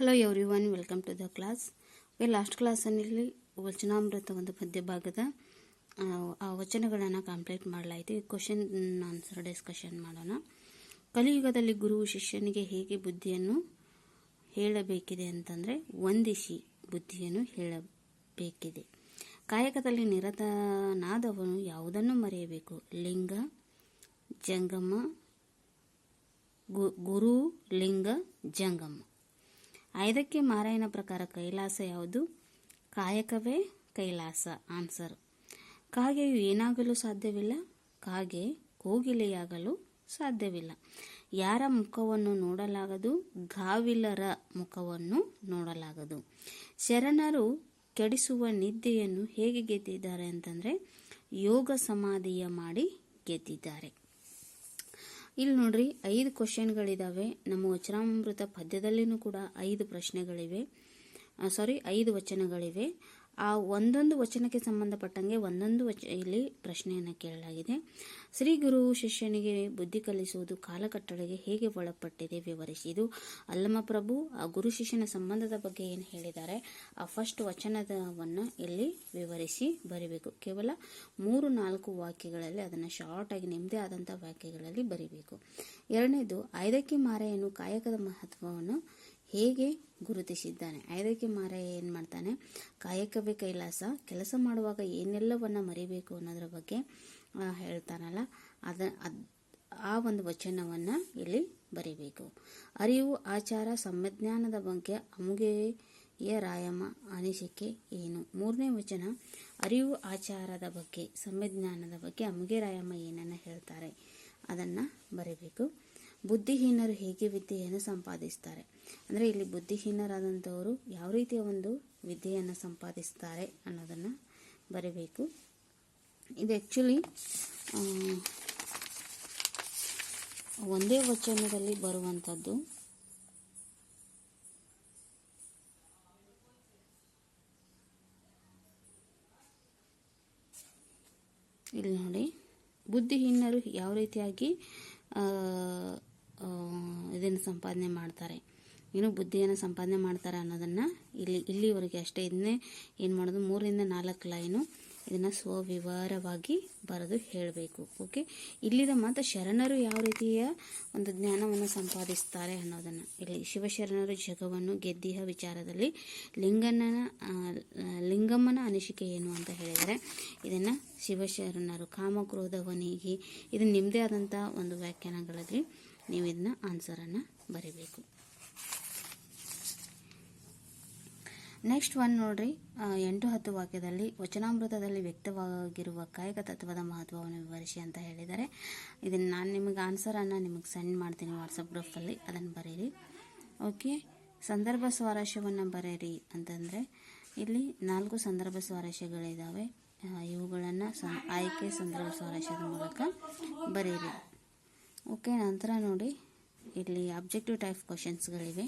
Hello everyone welcome to the class ಈ last ಕ್ಲಾಸಲ್ಲಿ ವಚನಾಮೃತ ಒಂದು ಪದ್ಯ ಭಾಗದ ಆ, ವಚನಗಳನ್ನು ಕಂಪ್ಲೀಟ್ ಮಾಡಲಾಯಿತು. ಈ ಕ್ವಶನ್ ಆನ್ಸರ್ ಡಿಸ್ಕಷನ್ ಮಾಡೋಣ. ಕಲಿಯುಗದಲ್ಲಿ ಗುರು ಶಿಷ್ಯನಿಗೆ ಹೇಗೆ ಬುದ್ಧಿಯನ್ನು ಹೇಳಬೇಕಿದೆ ಅಂತಂದರೆ ವಂದಿಸಿ ಬುದ್ಧಿಯನ್ನು ಹೇಳಬೇಕಿದೆ. ಕಾಯಕದಲ್ಲಿ ನಿರತನಾದವನು ಯಾವುದನ್ನು ಮರೆಯಬೇಕು? ಲಿಂಗ ಜಂಗಮ ಗುರು ಲಿಂಗ ಜಂಗಮ. ಐದಕ್ಕೆ ಮಾರಾಯನ ಪ್ರಕಾರ ಕೈಲಾಸ ಯಾವುದು? ಕಾಯಕವೇ ಕೈಲಾಸ. ಆನ್ಸರ್. ಕಾಗೆಯು ಏನಾಗಲು ಸಾಧ್ಯವಿಲ್ಲ? ಕಾಗೆ ಕೋಗಿಲೆಯಾಗಲು ಸಾಧ್ಯವಿಲ್ಲ. ಯಾರ ಮುಖವನ್ನು ನೋಡಲಾಗದು? ಗಾವಿಲರ ಮುಖವನ್ನು ನೋಡಲಾಗದು. ಶರಣರು ಕೆಡಿಸುವ ನಿದ್ದೆಯನ್ನು ಹೇಗೆ ಗೆದ್ದಿದ್ದಾರೆ ಅಂತಂದರೆ ಯೋಗ ಸಮಾಧಿಯ ಮಾಡಿ ಗೆದ್ದಿದ್ದಾರೆ. ಇಲ್ಲಿ ನೋಡ್ರಿ ಐದು ಕ್ವಶನ್ಗಳಿದ್ದಾವೆ ನಮ್ಮ ವಚನಾಮೃತ ಪದ್ಯದಲ್ಲಿನೂ ಕೂಡ ಐದು ಪ್ರಶ್ನೆಗಳಿವೆ. ಸಾರಿ ಐದು ವಚನಗಳಿವೆ. ಆ ಒಂದೊಂದು ವಚನಕ್ಕೆ ಸಂಬಂಧಪಟ್ಟಂಗೆ ಒಂದೊಂದು ವಚ, ಇಲ್ಲಿ ಪ್ರಶ್ನೆಯನ್ನು ಕೇಳಲಾಗಿದೆ. ಶ್ರೀ ಗುರು ಶಿಷ್ಯನಿಗೆ ಬುದ್ಧಿ ಕಲಿಸುವುದು ಕಾಲಕಟ್ಟಳೆಗೆ ಹೇಗೆ ಒಳಪಟ್ಟಿದೆ ವಿವರಿಸಿ ಇದು ಅಲ್ಲಮ ಪ್ರಭು, ಆ ಗುರು ಶಿಷ್ಯನ ಸಂಬಂಧದ ಬಗ್ಗೆ ಏನು ಹೇಳಿದ್ದಾರೆ? ಆ ಫಸ್ಟ್ ವಚನದವನ್ನು ಇಲ್ಲಿ ವಿವರಿಸಿ ಬರಿಬೇಕು. ಕೇವಲ ಮೂರು, ನಾಲ್ಕು ವಾಕ್ಯಗಳಲ್ಲಿ ಅದನ್ನು ಶಾರ್ಟಾಗಿ ನಿಮ್ಮದೇ ಆದಂಥ ವಾಕ್ಯಗಳಲ್ಲಿ ಬರಿಬೇಕು. ಎರಡನೇದು ಐದಕ್ಕೆ ಮಾರೆಯನ್ನು ಕಾಯಕದ ಮಹತ್ವವನ್ನು ಹೇಗೆ ಗುರುತಿಸಿದ್ದಾನೆ? ಐದಕ್ಕೆ ಮಾರಾಯ ಏನು ಮಾಡ್ತಾನೆ? ಕಾಯಕವೇ ಕೈಲಾಸ, ಕೆಲಸ ಮಾಡುವಾಗ ಏನೆಲ್ಲವನ್ನು ಮರಿಬೇಕು ಅನ್ನೋದ್ರ ಬಗ್ಗೆ ಹೇಳ್ತಾನಲ್ಲ. ಅದ, ಅದ್, ಆ ಒಂದು ವಚನವನ್ನು ಇಲ್ಲಿ ಬರಿಬೇಕು. ಅರಿವು, ಆಚಾರ ಸಂಜ್ಞಾನದ ಬಗ್ಗೆ ಅಮುಗೆಯ ರಾಯಮ್ಮ ಅನಿಸಿಕೆ ಏನು? ಮೂರನೇ ವಚನ, ಅರಿವು, ಆಚಾರದ ಬಗ್ಗೆ ಸಂವಿಜ್ಞಾನದ ಬಗ್ಗೆ ಅಮುಗೆ ರಾಯಮ್ಮ ಏನನ್ನು ಹೇಳ್ತಾರೆ? ಅದನ್ನು ಬರಿಬೇಕು. ಬುದ್ಧಿಹೀನರು ಹೇಗೆ ವಿದ್ಯೆಯನ್ನು ಸಂಪಾದಿಸ್ತಾರೆ? ಅಂದರೆ ಇಲ್ಲಿ ಬುದ್ಧಿಹೀನರಾದಂಥವರು ಯಾವ ರೀತಿಯ ಒಂದು ವಿದ್ಯೆಯನ್ನು ಸಂಪಾದಿಸ್ತಾರೆ ಅನ್ನೋದನ್ನು ಬರೀಬೇಕು. ಇದು ಆ್ಯಕ್ಚುಲಿ ಒಂದೇ ವಚನದಲ್ಲಿ ಬರುವಂಥದ್ದು. ಇಲ್ಲಿ ನೋಡಿ, ಬುದ್ಧಿಹೀನರು ಯಾವ ರೀತಿಯಾಗಿ ಇದನ್ನು ಸಂಪಾದನೆ ಮಾಡ್ತಾರೆ. ಏನು ಬುದ್ಧಿಯನ್ನು ಸಂಪಾದನೆ ಮಾಡ್ತಾರೆ ಅನ್ನೋದನ್ನು ಇಲ್ಲಿ, ಇಲ್ಲಿವರೆಗೆ ಅಷ್ಟೇ. ಇದನ್ನೇ ಏನು ಮಾಡೋದು? ಮೂರರಿಂದ ನಾಲ್ಕು ಲೈನು ಇದನ್ನು ಸ್ವವಿವರವಾಗಿ ಬರೆದು ಹೇಳಬೇಕು. ಓಕೆ ಇಲ್ಲಿದ ಮಾತ್ರ ಶರಣರು ಯಾವ ರೀತಿಯ ಒಂದು ಜ್ಞಾನವನ್ನು ಸಂಪಾದಿಸ್ತಾರೆ ಅನ್ನೋದನ್ನು. ಇಲ್ಲಿ ಶಿವಶರಣರು ಜಗವನ್ನು ಗೆದ್ದಿಹ ವಿಚಾರದಲ್ಲಿ ಲಿಂಗನ ಲಿಂಗಮ್ಮನ ಅನಿಸಿಕೆ ಏನು ಅಂತ ಹೇಳಿದರೆ ಇದನ್ನು ಶಿವಶರಣರು ಕಾಮಕ್ರೋಧವನಿಗೆ ಇದು ನಿಮ್ಮದೇ ಆದಂಥ ಒಂದು ವ್ಯಾಖ್ಯಾನಗಳಲ್ಲಿ ನೀವು ಇದನ್ನ ಆನ್ಸರನ್ನು ಬರೀಬೇಕು. ನೆಕ್ಸ್ಟ್ ಒನ್ ನೋಡ್ರಿ ಎಂಟು ಹತ್ತು ವಾಕ್ಯದಲ್ಲಿ ವಚನಾಮೃತದಲ್ಲಿ ವ್ಯಕ್ತವಾಗಿರುವ ಕಾಯಕ ತತ್ವದ ಮಹತ್ವವನ್ನು ವಿವರಿಸಿ ಅಂತ ಹೇಳಿದ್ದಾರೆ. ಇದನ್ನು ನಾನು ನಿಮಗೆ ಆನ್ಸರನ್ನು ನಿಮಗೆ ಸೆಂಡ್ ಮಾಡ್ತೀನಿ ವಾಟ್ಸಪ್ ಗ್ರೂಪಲ್ಲಿ ಅದನ್ನು ಬರೀರಿ. ಓಕೆ, ಸಂದರ್ಭ ಸ್ವಾರಸ್ಯವನ್ನು ಬರೀರಿ ಅಂತಂದರೆ, ಇಲ್ಲಿ ನಾಲ್ಕು ಸಂದರ್ಭ ಸ್ವಾರಸ್ಯಗಳಿದ್ದಾವೆ ಇವುಗಳನ್ನು ಆಯ್ಕೆ ಸಂದರ್ಭ ಸ್ವಾರಸ್ಯದ ಮೂಲಕ ಬರೀರಿ. ಓಕೆ, ನಂತರ ನೋಡಿ. ಇಲ್ಲಿ ಆಬ್ಜೆಕ್ಟಿವ್ ಟೈಪ್ ಕ್ವಶನ್ಸ್ಗಳಿವೆ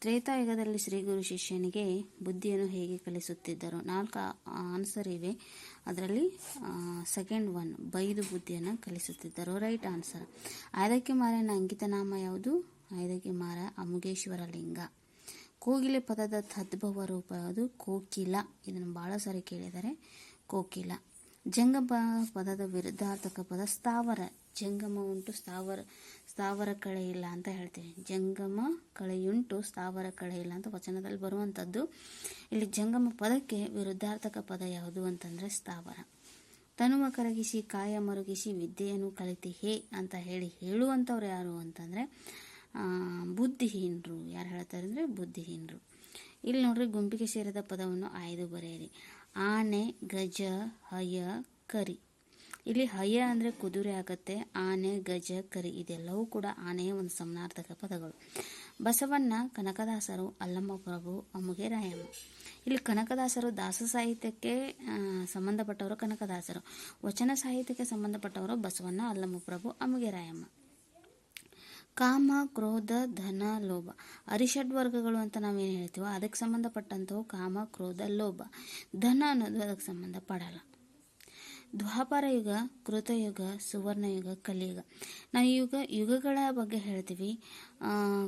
ತ್ರೇತಾಯುಗದಲ್ಲಿ ಶ್ರೀ ಗುರು ಶಿಷ್ಯನಿಗೆ ಬುದ್ಧಿಯನ್ನು ಹೇಗೆ ಕಲಿಸುತ್ತಿದ್ದರು? ನಾಲ್ಕು ಆನ್ಸರ್ ಇವೆ. ಅದರಲ್ಲಿ ಸೆಕೆಂಡ್ ಒನ್ ಬೈದು ಬುದ್ಧಿಯನ್ನು ಕಲಿಸುತ್ತಿದ್ದರು. ರೈಟ್ ಆನ್ಸರ್ ಐದಕ್ಕೆ ಮಾರನ ಅಂಕಿತನಾಮ ಯಾವುದು? ಐದಕ್ಕೆ ಮಾರ ಅಮುಗೇಶ್ವರ ಲಿಂಗ. ಕೋಗಿಲೆ ಪದದ ತದ್ಭವ ರೂಪ ಯಾವುದು? ಕೋಕಿಲ. ಇದನ್ನು ಭಾಳ ಸಾರಿ ಕೇಳಿದರೆ ಕೋಕಿಲ. ಜಂಗಮ ಪದದ ವಿರುದ್ಧಾರ್ಥಕ ಪದ ಸ್ಥಾವರ. ಜಂಗಮ ಉಂಟು, ಸ್ಥಾವರ ಸ್ಥಾವರ ಕಳೆ ಇಲ್ಲ ಅಂತ ಹೇಳ್ತೀವಿ. ಜಂಗಮ ಕಳೆಯುಂಟು, ಸ್ಥಾವರ ಕಳೆ ಇಲ್ಲ ಅಂತ ವಚನದಲ್ಲಿ ಬರುವಂಥದ್ದು. ಇಲ್ಲಿ ಜಂಗಮ ಪದಕ್ಕೆ ವಿರುದ್ಧಾರ್ಥಕ ಪದ ಯಾವುದು ಅಂತಂದರೆ ಸ್ಥಾವರ. ತನುವ ಕರಗಿಸಿ, ಕಾಯ ಮರುಗಿಸಿ, ವಿದ್ಯೆಯನ್ನು ಕಲಿತಿ ಹೇ ಅಂತ ಹೇಳಿ ಹೇಳುವಂಥವ್ರು ಯಾರು ಅಂತಂದರೆ ಬುದ್ಧಿಹೀನರು. ಯಾರು ಹೇಳ್ತಾರೆ ಅಂದರೆ ಬುದ್ಧಿಹೀನರು. ಇಲ್ಲಿ ನೋಡ್ರಿ ಗುಂಪಿಗೆ ಸೇರಿದ ಪದವನ್ನು ಆಯ್ದು ಬರೆಯಿರಿ. ಆನೆ, ಗಜ, ಹಯ, ಕರಿ. ಇಲ್ಲಿ ಹಯ್ಯ ಅಂದರೆ ಕುದುರೆ ಆಗುತ್ತೆ, ಆನೆ, ಗಜ, ಕರಿ ಇದೆಲ್ಲವೂ ಕೂಡ ಆನೆಯ ಒಂದು ಸಮನಾರ್ಥಕ ಪದಗಳು. ಬಸವಣ್ಣ, ಕನಕದಾಸರು ಅಲ್ಲಮ್ಮ ಪ್ರಭು ಅಮ್ಮುಗೆ ರಾಯಮ್ಮ ಇಲ್ಲಿ ಕನಕದಾಸರು ದಾಸ ಸಾಹಿತ್ಯಕ್ಕೆ ಸಂಬಂಧಪಟ್ಟವರು ಕನಕದಾಸರು. ವಚನ ಸಾಹಿತ್ಯಕ್ಕೆ ಸಂಬಂಧಪಟ್ಟವರು ಬಸವಣ್ಣ ಅಲ್ಲಮ್ಮ ಪ್ರಭು ಅಮ್ಮುಗೆ ರಾಯಮ್ಮ ಕಾಮ, ಕ್ರೋಧ, ಧನ, ಲೋಭ. ಅರಿಷಡ್ ವರ್ಗಗಳು ಅಂತ ನಾವೇನು ಹೇಳ್ತೀವೋ, ಅದಕ್ಕೆ ಸಂಬಂಧಪಟ್ಟಂಥವು ಕಾಮ, ಕ್ರೋಧ, ಲೋಭ. ಧನ ಅನ್ನೋದು ಅದಕ್ಕೆ ಸಂಬಂಧಪಡಲ್ಲ. ದ್ವಾಪರ ಯುಗ ಕೃತಯುಗ ಸುವರ್ಣಯುಗ ಕಲಿಯುಗ. ನಾವು ಯುಗ, ಯುಗಗಳ ಬಗ್ಗೆ ಹೇಳ್ತೀವಿ.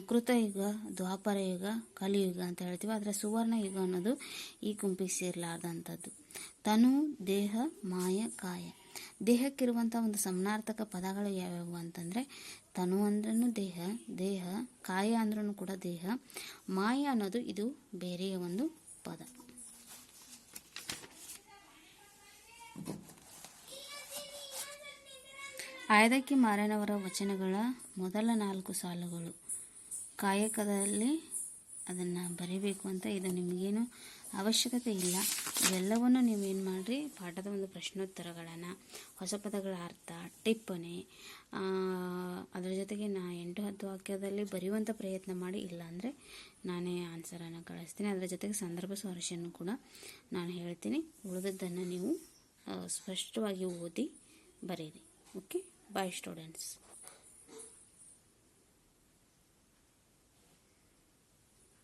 ಕೃತಯುಗ ದ್ವಾಪರ ಯುಗ, ಕಲಿಯುಗ ಅಂತ ಹೇಳ್ತೀವಿ. ಆದರೆ ಸುವರ್ಣ ಯುಗ ಅನ್ನೋದು ಈ ಗುಂಪಿಗೆ ಸೇರಲಾರ್ದಂಥದ್ದು ತನು, ದೇಹ, ಮಾಯ, ಕಾಯ. ದೇಹಕ್ಕಿರುವಂಥ ಒಂದು ಸಮನಾರ್ಥಕ ಪದಗಳು ಯಾವ್ಯಾವು ಅಂತಂದರೆ, ತನು ಅಂದ್ರೂ ದೇಹ ದೇಹ, ಕಾಯ ಅಂದ್ರೂ ಕೂಡ ದೇಹ. ಮಾಯ ಅನ್ನೋದು ಇದು ಬೇರೆಯ ಒಂದು ಪದ. ಆಯ್ದಕ್ಕಿ ಮಾರನವರ ವಚನಗಳ ಮೊದಲ ನಾಲ್ಕು ಸಾಲುಗಳು. ಕಾಯಕದಲ್ಲಿ ಅದನ್ನು ಬರೀಬೇಕು ಅಂತ ಇದು ನಿಮಗೇನು ಅವಶ್ಯಕತೆ ಇಲ್ಲ. ಇವೆಲ್ಲವನ್ನು ನೀವೇನು ಮಾಡಿರಿ, ಪಾಠದ ಒಂದು ಪ್ರಶ್ನೋತ್ತರಗಳನ್ನು, ಹೊಸ ಪದಗಳ ಅರ್ಥ, ಟಿಪ್ಪಣಿ ಅದರ ಜೊತೆಗೆ ನಾ ಎಂಟು ಹತ್ತು ವಾಕ್ಯದಲ್ಲಿ ಬರೆಯುವಂಥ ಪ್ರಯತ್ನ ಮಾಡಿ, ಇಲ್ಲಾಂದರೆ ನಾನೇ ಆನ್ಸರನ್ನು ಕಳಿಸ್ತೀನಿ. ಅದರ ಜೊತೆಗೆ ಸಂದರ್ಭ ಸ್ವಾರಸ್ಯನೂ ಕೂಡ ನಾನು ಹೇಳ್ತೀನಿ. ಉಳಿದದ್ದನ್ನು ನೀವು ಸ್ಪಷ್ಟವಾಗಿ ಓದಿ ಬರೀರಿ. ಓಕೆ? Bye students.